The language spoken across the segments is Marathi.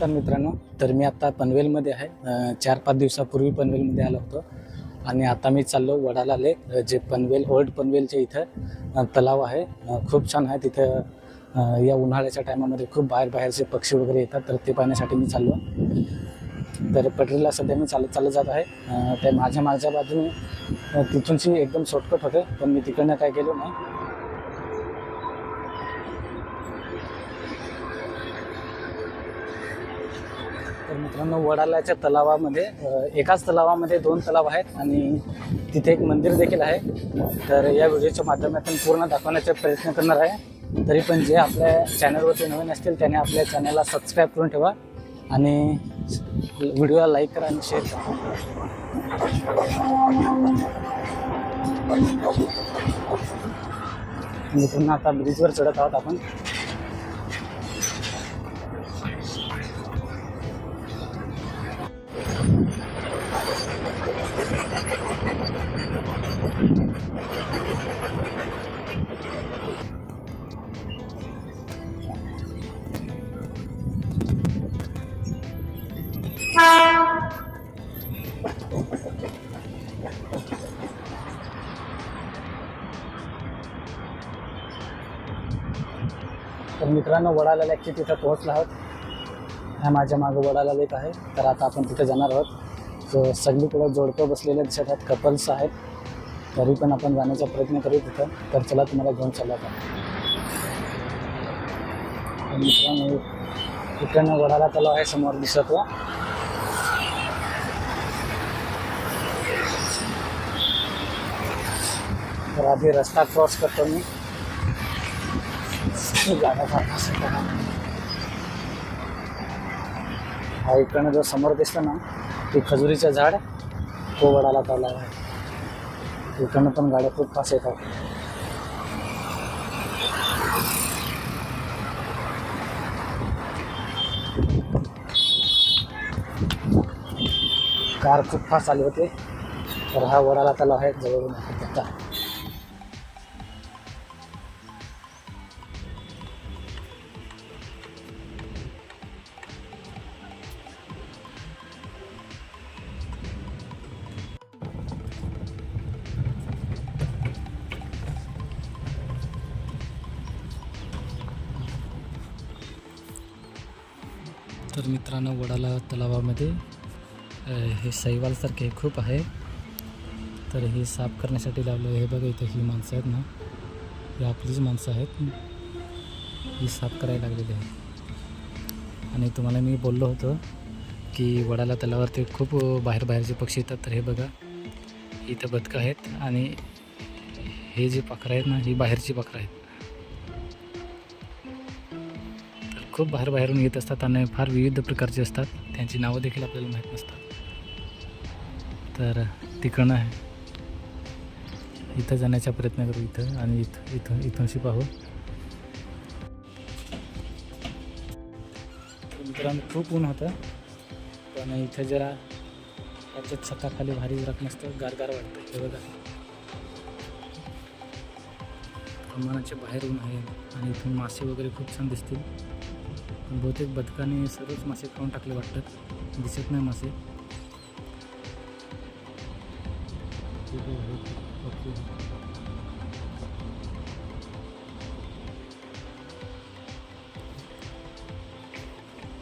नमस्कार मित्रांनो. तर मी आता पनवेलमध्ये आहे. चार पाच दिवसापूर्वी पनवेलमध्ये आलो होतो. आणि आता मी चाललो वडाला लेक जे पनवेल ओल्ड पनवेलच्या इथं तलाव आहे. खूप छान आहे तिथं. या उन्हाळ्याच्या टायमामध्ये खूप बाहेर बाहेरचे पक्षी वगैरे येतात तर ते पाहण्यासाठी मी चाललो. तर पटरीला सध्या मी चालत चालत जात आहे. त्या ते माझ्या माझ्या बाजूने तिथूनशी तिथूनची एकदम शॉर्टकट होते पण मी तिकडनं काय केलं नाही. तर मित्रांनो वडाल्याच्या तलावामध्ये एकाच तलावामध्ये दोन तलाव आहेत आणि तिथे एक मंदिर देखील आहे. तर या व्हिडिओच्या माध्यमातून पूर्ण दाखवण्याचा प्रयत्न करणार आहे. तरी पण जे आपल्या चॅनलवरती नवीन असतील त्याने आपल्या चॅनलला सबस्क्राईब करून ठेवा आणि व्हिडिओला लाईक करा आणि शेअर करा. मित्रांनो आता ब्रिजवर चढत आहोत आपण. तर मित्रांनो वडाला लेकची तिथं पोहोचला आहोत. ह्या माझ्या मागं वडाला लेक आहे. तर आता आपण तिथे जाणार आहोत. तर सगळीकडे जोडपं बसलेले दिसत आहेत कपल्स आहेत. तरी पण आपण जाण्याचा प्रयत्न करू तिथं. तर चला तुम्हाला घेऊन चालू मित्रांनो इकडनं वडाला तलाव आहे समोर दिसत तर आधी रस्ता क्रॉस करतो मी. जागा फार असं हा इकडनं जो समोर दिसतं ना ते खजुरीचं झाड तो वडाला तलाव आहे. इकडनं पण गाड्या खूप पास येतात. कार खूप फास्ट आली होते. तर हा वडाला तलाव आहे जवळून. तर मित्रांनो वडाला तलावामध्ये हे सैवालसारखे खूप आहे. तर हे साफ करण्यासाठी लावलं हे बघा इथं ही माणसं आहेत ना. ही आपलीच माणसं आहेत. ही साफ करायला लागलेली आहे. आणि तुम्हाला मी बोललो होतो की वडाला तलावावरती खूप बाहेर बाहेरचे पक्षी येतात. तर हे बघा इथं बदकं आहेत. आणि हे जे पाखरं आहेत ना ही बाहेरची पाखरं आहेत. खूप बाहेर बाहेरून येत असतात आणि फार विविध प्रकारचे असतात. त्यांची नावं देखील आपल्याला माहीत नसतात. तर तिकडनं आहे. इथं जाण्याचा प्रयत्न करू इथं आणि इथं इथून इथूनशी पाहू. मित्रांनो खूप ऊन होतं. पण इथं जरा त्याच्यात छताखाली भारी जरा नसतं गारगार वाटतं हे बघा. प्रमाणाच्या बाहेर ऊन आहे आणि इथून मासे वगैरे खूप छान दिसतील. बहुतेक बदकाने सर्वच मासे खाऊन टाकले वाटतात दिसत नाही मासे.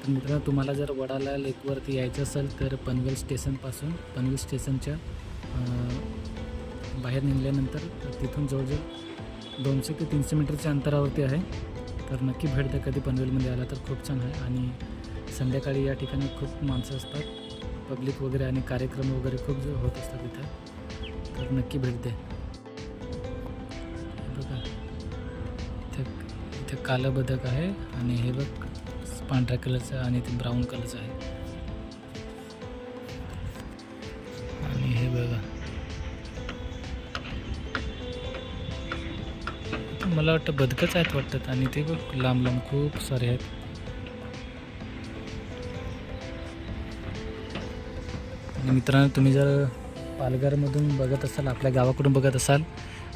मित्रांनो तुम्हाला जर वडाला लेकवरती यायचं असेल तर पनवेल स्टेशनपासून पनवेल स्टेशनच्या बाहेर निघाल्यानंतर तिथून जवळजवळ दोनशे ते तीनशे मीटरच्या अंतरावरती आहे. तर नक्की भेट द्या. कधी पनवेलमध्ये आला तर खूप छान आहे. आणि संध्याकाळी या ठिकाणी खूप माणसं असतात. पब्लिक वगैरे आणि कार्यक्रम वगैरे खूप होत असतात इथं तर नक्की भेट द्या. बघा. इथं इथं कालं बदक आहे. आणि हे बघ पांढऱ्या कलरचं आणि ते ब्राऊन कलरचं आहे. मला वाटतं बदकच आहेत वाटतात आणि ते बघ लांब लांब खूप सारे आहेत. आणि मित्रांनो तुम्ही जर पालघरमधून बघत असाल आपल्या गावाकडून बघत असाल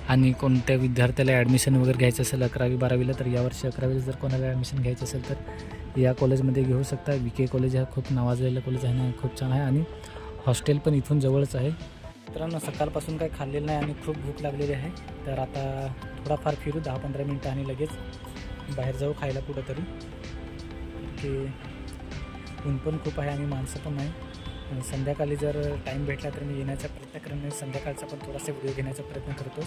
आणि कोणत्या विद्यार्थ्याला ॲडमिशन वगैरे घ्यायचं असेल अकरावी बारावीला तर यावर्षी अकरावीला जर कोणाला ॲडमिशन घ्यायचं असेल तर या कॉलेजमध्ये घेऊ शकता. वी के कॉलेज हा खूप नावाजलेलं कॉलेज आहे ना खूप छान आहे. आणि हॉस्टेल पण इथून जवळच आहे. मित्रांनो सकाळपासून काही खाल्लेलं नाही आणि खूप भूक लागलेली आहे. तर आता थोडाफार फिरू दहा पंधरा मिनटं आणि लगेच बाहेर जाऊ खायला कुठंतरी. की ऊन पण खूप आहे आणि माणसं पण नाही आणि संध्याकाळी जर टाईम भेटला तर मी येण्याचा प्रयत्न करेन संध्याकाळचा पण थोडासा व्हिडिओ घेण्याचा प्रयत्न करतोच.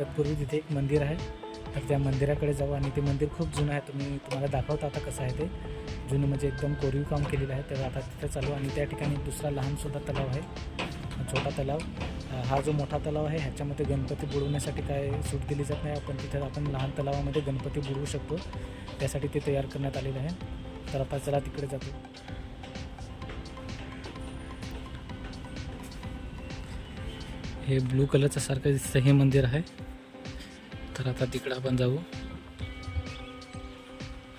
तत्पूर्वी तिथे एक मंदिर आहे. तर त्या मंदिराकडे जाऊ आणि ते मंदिर खूप जुनं आहे. तुम्ही तुम्हाला दाखवता आता कसं आहे ते. जुनं म्हणजे एकदम कोरीव काम केलेलं आहे. तर आता तिथे चालू आणि त्या ठिकाणी दुसरा लहानसुद्धा तलाव आहे. छोटा तलाव. हा जो मोठा तलाव आहे ह्याच्यामध्ये गणपती बुडवण्यासाठी काय सूट दिली जात नाही. आपण तिथे आपण लहान तलावामध्ये गणपती बुडवू शकतो. त्यासाठी ते तयार करण्यात आलेलं आहे. तर आता चला तिकडे जातो. हे ब्लू कलरचं सारखं दिसतं हे मंदिर आहे. तर आता तिकडं आपण जाऊ.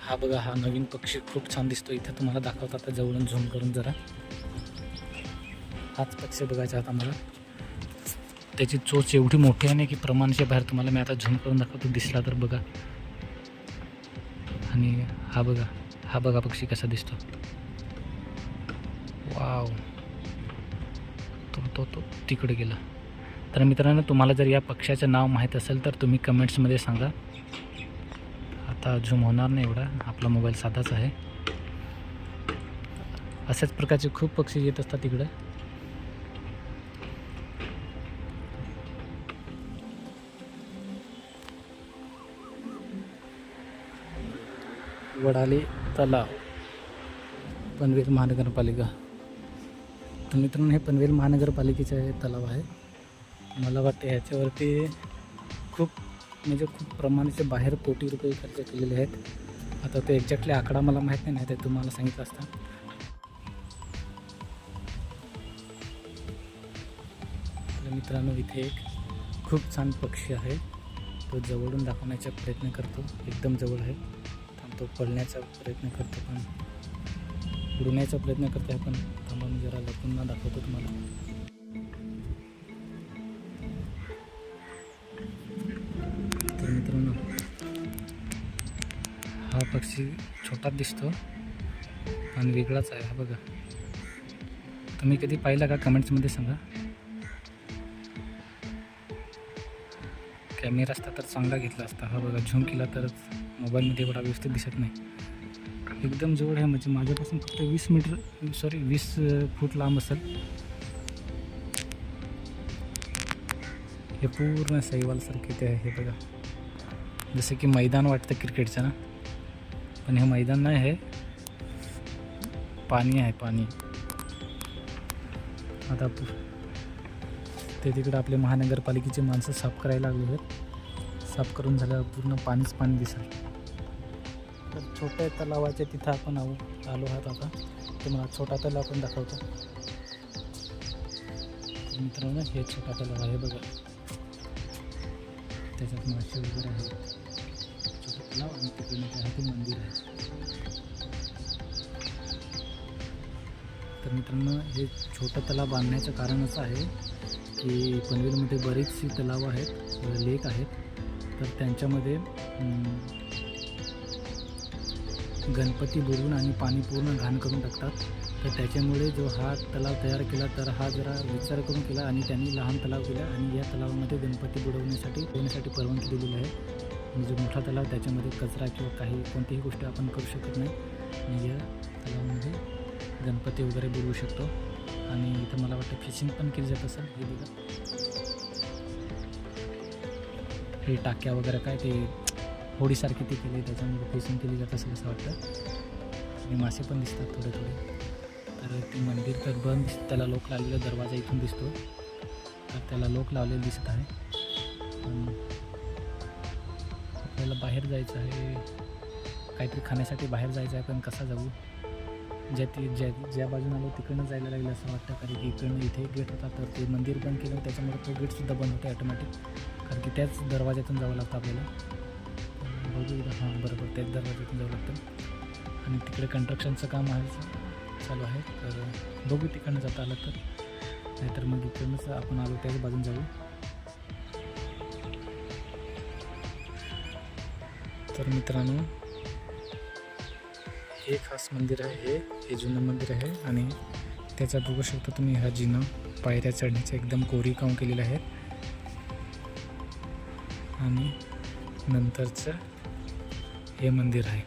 हा बघा हा नवीन पक्षी खूप छान दिसतो. इथं तुम्हाला दाखवतात आता जवळून झूम करून जरा. हाच पक्षी बघायचा आता मला. त्याची चोच एवढी मोठी आहे ना की प्रमाणाच्या बाहेर तुम्हाला मी आता झूम करून दाखवतो दिसला तर बघा. आणि हा बघा हा बघा पक्षी कसा दिसतो. वाव. तो तो तो तिकडे गेला. तर मित्रांनो तुम्हाला जर या पक्ष्याचं नाव माहीत असेल तर तुम्ही कमेंट्समध्ये सांगा. आता झूम होणार नाही एवढा आपला मोबाईल साधाच आहे. अशाच प्रकारचे खूप पक्षी येत असतात तिकडं वडाली तलाव पनवेल महानगरपालिका. तर मित्रांनो हे पनवेल महानगरपालिकेचे हे तलाव आहे. मला वाटते ह्याच्यावरती खूप म्हणजे खूप प्रमाणाच्या बाहेर कोटी रुपये खर्च केलेले आहेत. आता ते एक्झॅक्टली आकडा मला माहीत नाही ते तुम्हाला सांगितलं असता. मित्रांनो इथे एक खूप छान पक्षी आहे. तो जवळून दाखवण्याचा प्रयत्न करतो. एकदम जवळ आहे. तो पळण्याचा प्रयत्न करतो पण रुण्याचा प्रयत्न करतो आहे पण थांबा मी जरा लपून ना दाखवतो तुम्हाला. तर मित्रांनो हा पक्षी छोटाच दिसतो पण वेगळाच आहे हा बघा. तुम्ही कधी पाहिला का? कमेंट्समध्ये सांगा. कॅमेरा असता तर चांगला घेतला असता. हा बघा झूम केला तरच मोबाईलमध्ये एवढा व्यवस्थित दिसत नाही. एकदम जवळ आहे म्हणजे माझ्यापासून फक्त वीस मीटर सॉरी वीस फूट लांब असेल. हे पूर्ण सैवालसारखे ते आहे हे बघा. जसं की मैदान वाटतं क्रिकेटचं ना. पण हे मैदान नाही आहे. पाणी आहे पाणी. आता ते तिकडं आपले महानगरपालिकेचे माणसं साफ करायला लागले आहेत. साफ करून झाल्यावर पूर्ण पाणीच पाणी दिसेल. तर छोट्या तलावाच्या तिथं आपण आहो आलो आहात आता. तुम्हाला छोटा तलाव आपण दाखवतो. मित्रांनो हे छोटा तलाव आहे बघा. त्याच्यात मासे वगैरे आहे छोटा तलाव आणि तिकडे ते आहे ते मंदिर आहे. तर मित्रांनो हे छोटं तलाव बांधण्याचं कारण असं आहे की पनवेलमध्ये बरीचशी तलाव आहेत लेक आहेत. तर त्यांच्यामध्ये गणपती बुडवून आणि पाणी पूर्ण घाण करून टाकतात. तर त्याच्यामुळे जो हा तलाव तयार केला तर हा जरा विचार करून केला आणि त्यांनी लहान तलाव केला आणि या तलावामध्ये गणपती बुडवण्यासाठी बुडवण्यासाठी परवानगी दिलेली आहे. आणि जो मोठा तलाव त्याच्यामध्ये कचरा किंवा काही कोणतीही गोष्टी आपण करू शकत नाही. आणि या तलावामध्ये गणपती वगैरे बुडवू शकतो. आणि इथं मला वाटतं फिशिंग पण केली जात असेल. हे बघा. हे टाक्या वगैरे काय ते होडीसारखी ती केली त्याच्यामध्ये फेसिंग केली जात असं असं वाटतं? आणि मासे पण दिसतात थोडे थोडे. तर ते मंदिर तर बंद त्याला लोक लावलेला दरवाजा इथून दिसतो. तर त्याला लोक लावलेले दिसत आहे. आपल्याला बाहेर जायचं आहे. काहीतरी खाण्यासाठी बाहेर जायचं आहे पण कसा जाऊ? ज्या ती ज्या ज्या बाजूने आलो तिकडनं जायला लागलं असं वाटतं. कारण की इकडनं इथे गेट होता तर ते मंदिर बंद केलं त्याच्यामुळे तो गेटसुद्धा बंद होतो ऑटोमॅटिक कारण की त्याच दरवाज्यातून जावं लागतं आपल्याला. बघू हां बरोबर. त्याच दरवाज्यातून जावं लागतं. आणि तिकडे कन्स्ट्रक्शनचं काम आहे चालू आहे. तर बघू तिकडनं जाता आलं तर. नाहीतर मग इकडनंच आपण आलो त्याच बाजून जाऊ. तर मित्रांनो हे खास मंदिर आहे. हे हे जुनं मंदिर आहे. आणि त्याच्यात बघू शकता तुम्ही हा जिना. पायऱ्या चढण्याचा एकदम कोरी काम केलेलं आहेत आणि नंतरचं हे मंदिर आहे.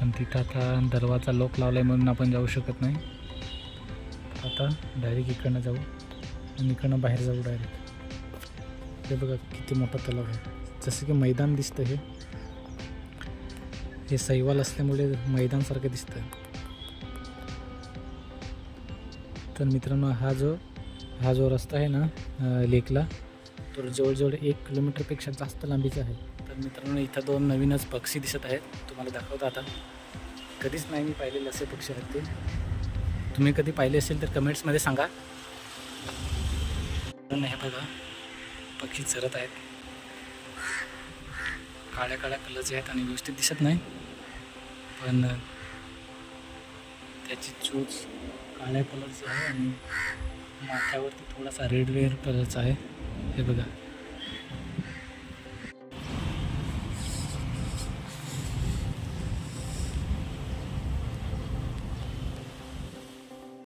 पण तिथं आता दरवाजा लोक लावला आहे म्हणून आपण जाऊ शकत नाही. आता डायरेक्ट इकडनं जाऊ आणि इकडनं बाहेर जाऊ डायरेक्ट हे बघा किती मोठा तलाव आहे. जसं की मैदान दिसतं हे. हे सैवाल असल्यामुळे मैदानसारखं दिसतं. तर मित्रांनो हा जो हा जो रस्ता आहे ना लेकला तर जवळजवळ एक किलोमीटरपेक्षा जास्त लांबीचं आहे. तर मित्रांनो इथं दोन नवीनच पक्षी दिसत आहेत. तुम्हाला दाखवतो आता. कधीच नाही मी पाहिलेले असे पक्षी आहेत ते. तुम्ही कधी पाहिले असेल तर कमेंट्समध्ये सांगा. हे बघा. पक्षी चरत आहेत. काळ्या काळ्या कलरचे आहेत आणि व्यवस्थित दिसत नाही. पण त्याची चूच काळ्या कलरची आहे आणि माथ्यावरती थोडासा रेड रेड कलरचा आहे. हे बघा